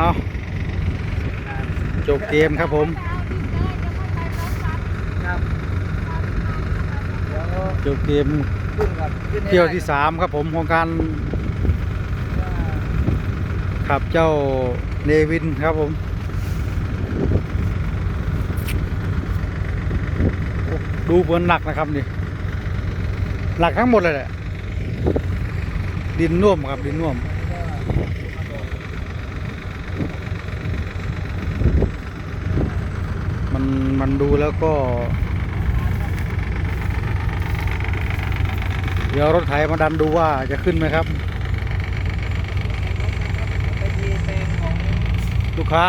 เอาจบเกมครับผม ครับจบเกมขึ้นครับขึ้นให้เที่ยวได้ที่สามครับผมของการขับเจ้าเนวินครับผมโอ้ดูเหมือนหนักนะครับนี่หนักทั้งหมดเลยแหละดินน่วมครับดินน่วม มันมันดูแล้วก็ เดี๋ยวรถไถมาดันดูว่าจะขึ้นไหมครับไปทีแปลงของลูกค้า